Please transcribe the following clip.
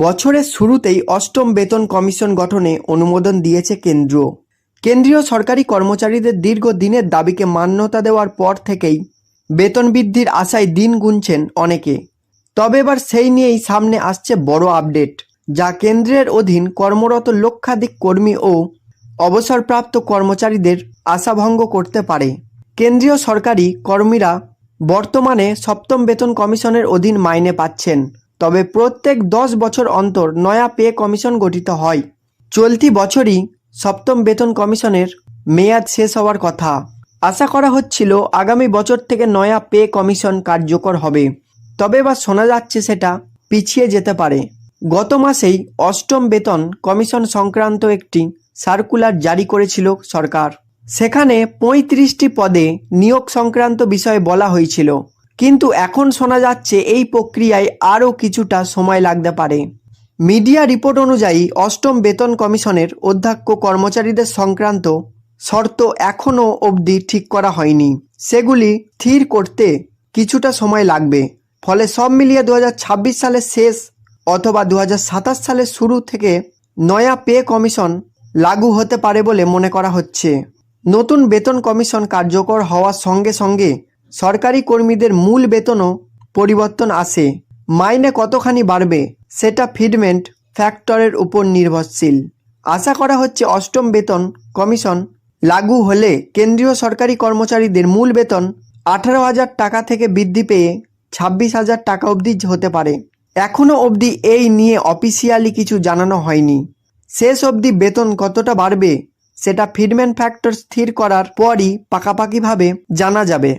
বছরের শুরুতেই অষ্টম বেতন কমিশন গঠনে অনুমোদন দিয়েছে কেন্দ্র। কেন্দ্রীয় সরকারি কর্মচারীদের দীর্ঘ দিনের দাবিকে মান্যতা দেওয়ার পর থেকেই বেতন বৃদ্ধির আশায় দিন গুনছেন অনেকে। তবে এবার সেই নিয়েই সামনে আসছে বড় আপডেট, যা কেন্দ্রের অধীন কর্মরত লক্ষাধিক কর্মী ও অবসরপ্রাপ্ত কর্মচারীদের আশাভঙ্গ করতে পারে। কেন্দ্রীয় সরকারি কর্মীরা বর্তমানে সপ্তম বেতন কমিশনের অধীন মাইনে পাচ্ছেন। তবে প্রত্যেক দশ বছর অন্তর নয়া পে কমিশন গঠিত হয়। চলতি বছরই সপ্তম বেতন কমিশনের মেয়াদ শেষ হওয়ার কথা। আশা করা হচ্ছিল আগামী বছর থেকে নয়া পে কমিশন কার্যকর হবে। তবে বা শোনা যাচ্ছে সেটা পিছিয়ে যেতে পারে। গত মাসেই অষ্টম বেতন কমিশন সংক্রান্ত একটি সার্কুলার জারি করেছিল সরকার। সেখানে পঁয়ত্রিশটি পদে নিয়োগ সংক্রান্ত বিষয়ে বলা হয়েছিল। কিন্তু এখন শোনা যাচ্ছে এই প্রক্রিয়ায় আরও কিছুটা সময় লাগতে পারে। মিডিয়া রিপোর্ট অনুযায়ী অষ্টম বেতন কমিশনের অধ্যক্ষ কর্মচারীদের সংক্রান্ত শর্ত এখনও অবধি ঠিক করা হয়নি। সেগুলি স্থির করতে কিছুটা সময় লাগবে। ফলে সব মিলিয়ে দু সালের শেষ অথবা দু হাজার সাতাশ সালের শুরু থেকে নয়া পে কমিশন লাগু হতে পারে বলে মনে করা হচ্ছে। নতুন বেতন কমিশন কার্যকর হওয়ার সঙ্গে সঙ্গে সরকারি কর্মীদের মূল বেতনও পরিবর্তন আসে। মাইনে কতখানি বাড়বে সেটা ফিডমেন্ট ফ্যাক্টরের উপর নির্ভরশীল। আশা করা হচ্ছে অষ্টম বেতন কমিশন লাগু হলে কেন্দ্রীয় সরকারি কর্মচারীদের মূল বেতন আঠারো হাজার টাকা থেকে বৃদ্ধি পেয়ে ছাব্বিশ হাজার টাকা অবধি হতে পারে। এখনও অবধি এই নিয়ে অফিসিয়ালি কিছু জানানো হয়নি। শেষ অবধি বেতন কতটা বাড়বে সেটা ফিডম্যান ফ্যাক্টর স্থির করার পরই পাকাপাকিভাবে জানা যাবে।